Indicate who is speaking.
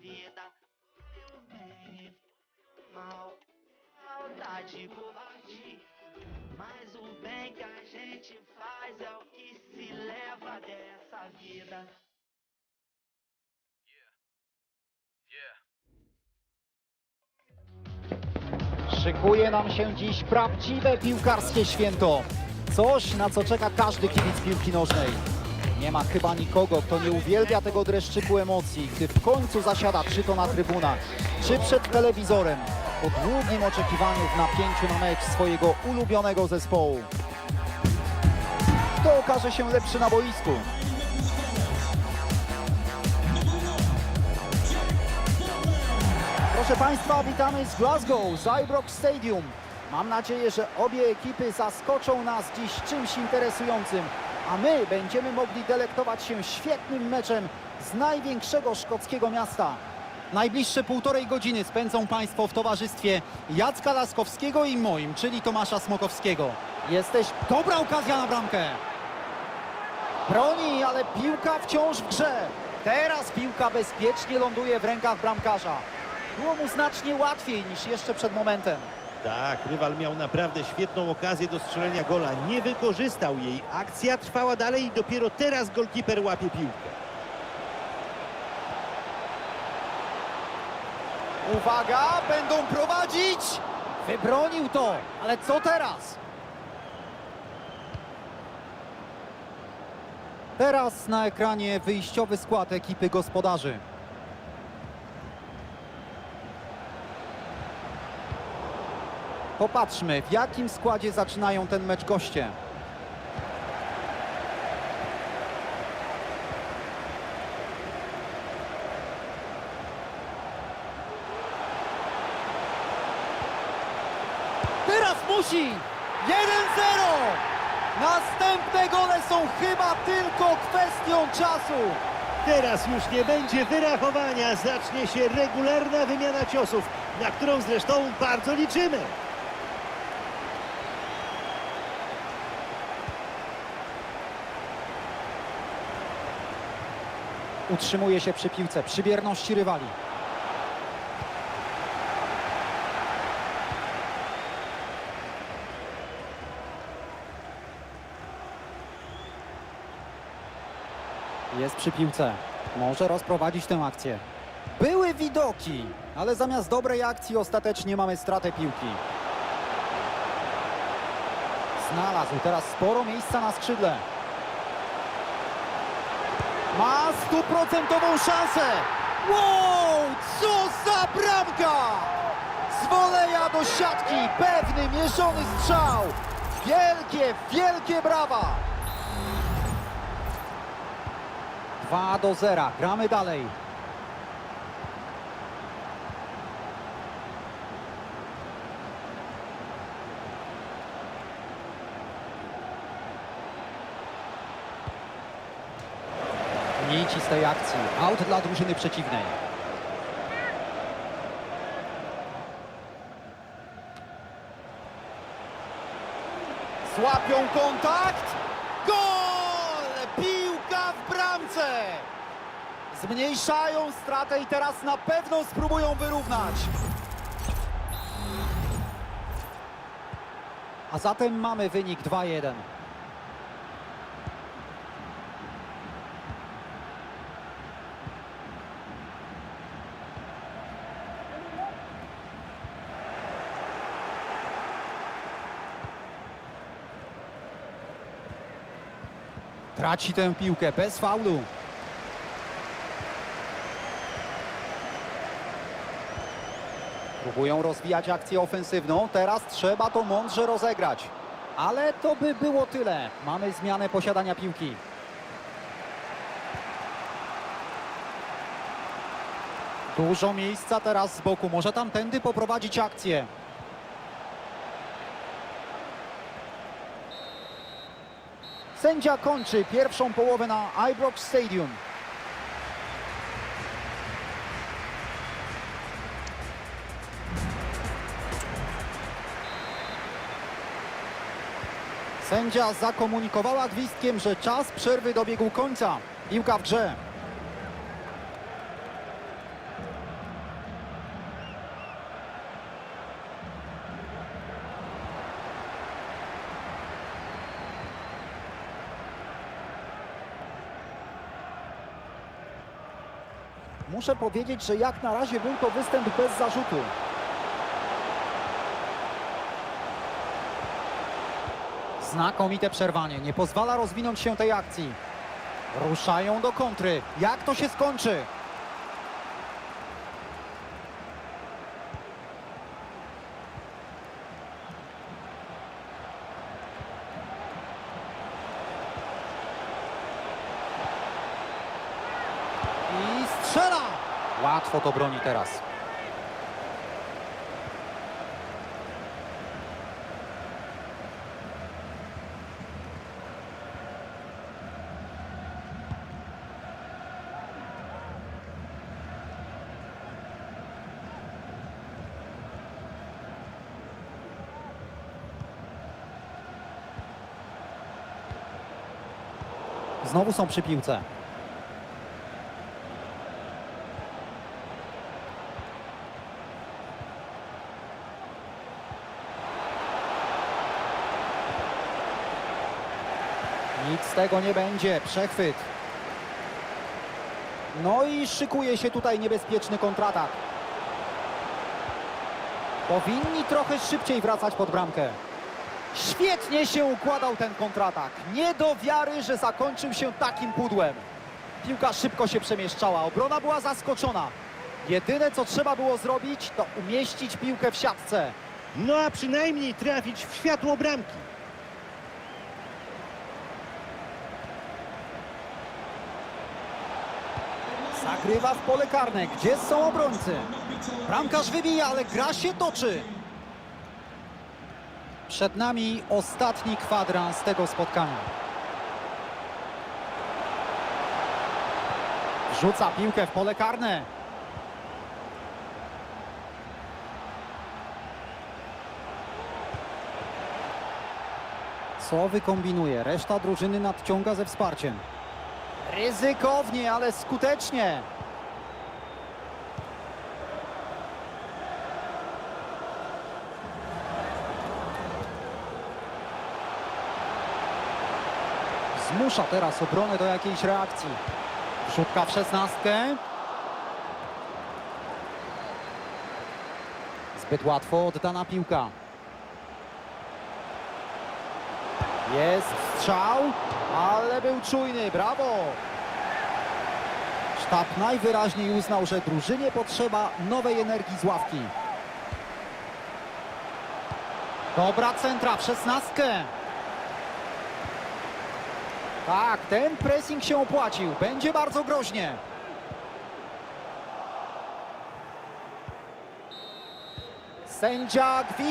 Speaker 1: vida. Eu bem, mal, maldade, covardia. Mas o bem que a gente faz é o que se leva dessa vida.
Speaker 2: Szykuje nam się dziś prawdziwe piłkarskie święto. Coś, na co czeka każdy kibic piłki nożnej. Nie ma chyba nikogo, kto nie uwielbia tego dreszczyku emocji, gdy w końcu zasiada czy to na trybunach, czy przed telewizorem, po długim oczekiwaniu w napięciu na mecz swojego ulubionego zespołu. Kto okaże się lepszy na boisku? Proszę Państwa, witamy z Glasgow, z Ibrox Stadium. Mam nadzieję, że obie ekipy zaskoczą nas dziś czymś interesującym, a my będziemy mogli delektować się świetnym meczem z największego szkockiego miasta. Najbliższe półtorej godziny spędzą Państwo w towarzystwie Jacka Laskowskiego i moim, czyli Tomasza Smokowskiego. Jesteś dobra okazja na bramkę. Broni, ale piłka wciąż w grze. Teraz piłka bezpiecznie ląduje w rękach bramkarza. Było mu znacznie łatwiej niż jeszcze przed momentem.
Speaker 3: Tak, rywal miał naprawdę świetną okazję do strzelenia gola. Nie wykorzystał jej. Akcja trwała dalej i dopiero teraz golkiper łapie piłkę.
Speaker 2: Uwaga, będą prowadzić! Wybronił to, ale co teraz? Teraz na ekranie wyjściowy skład ekipy gospodarzy. Popatrzmy, w jakim składzie zaczynają ten mecz goście. Teraz musi! 1-0! Następne gole są chyba tylko kwestią czasu.
Speaker 3: Teraz już nie będzie wyrachowania. Zacznie się regularna wymiana ciosów, na którą zresztą bardzo liczymy.
Speaker 2: Utrzymuje się przy piłce, przy bierności rywali. Jest przy piłce. Może rozprowadzić tę akcję. Były widoki, ale zamiast dobrej akcji ostatecznie mamy stratę piłki. Znalazł teraz sporo miejsca na skrzydle. Ma stuprocentową szansę. Wow, co za bramka! Z woleja do siatki, pewny, mierzony strzał. Wielkie, wielkie brawa! 2 do 0, gramy dalej. Nici z tej akcji. Aut dla drużyny przeciwnej. Złapią kontakt. Gol! Piłka w bramce! Zmniejszają stratę i teraz na pewno spróbują wyrównać. A zatem mamy wynik 2-1. Traci tę piłkę bez faulu. Próbują rozwijać akcję ofensywną. Teraz trzeba to mądrze rozegrać. Ale to by było tyle. Mamy zmianę posiadania piłki. Dużo miejsca teraz z boku. Może tamtędy poprowadzić akcję. Sędzia kończy pierwszą połowę na Ibrox Stadium. Sędzia zakomunikowała gwizdkiem, że czas przerwy dobiegł końca. Piłka w grze. Muszę powiedzieć, że jak na razie był to występ bez zarzutu. Znakomite przerwanie, nie pozwala rozwinąć się tej akcji. Ruszają do kontry. Jak to się skończy? I strzela! Łatwo to broni teraz. Znowu są przy piłce. Nic z tego nie będzie. Przechwyt. No i szykuje się tutaj niebezpieczny kontratak. Powinni trochę szybciej wracać pod bramkę. Świetnie się układał ten kontratak. Nie do wiary, że zakończył się takim pudłem. Piłka szybko się przemieszczała. Obrona była zaskoczona. Jedyne co trzeba było zrobić, to umieścić piłkę w siatce.
Speaker 3: No a przynajmniej trafić w światło bramki.
Speaker 2: Zagrywa w pole karne. Gdzie są obrońcy? Bramkarz wybija, ale gra się toczy. Przed nami ostatni kwadrans tego spotkania. Rzuca piłkę w pole karne. Co wykombinuje? Reszta drużyny nadciąga ze wsparciem. Ryzykownie, ale skutecznie. Zmusza teraz obronę do jakiejś reakcji. Wrzutka w szesnastkę. Zbyt łatwo oddana piłka. Jest strzał, ale był czujny, brawo! Sztab najwyraźniej uznał, że drużynie potrzeba nowej energii z ławki. Dobra centra w szesnastkę. Tak, ten pressing się opłacił. Będzie bardzo groźnie. Sędzia gwi...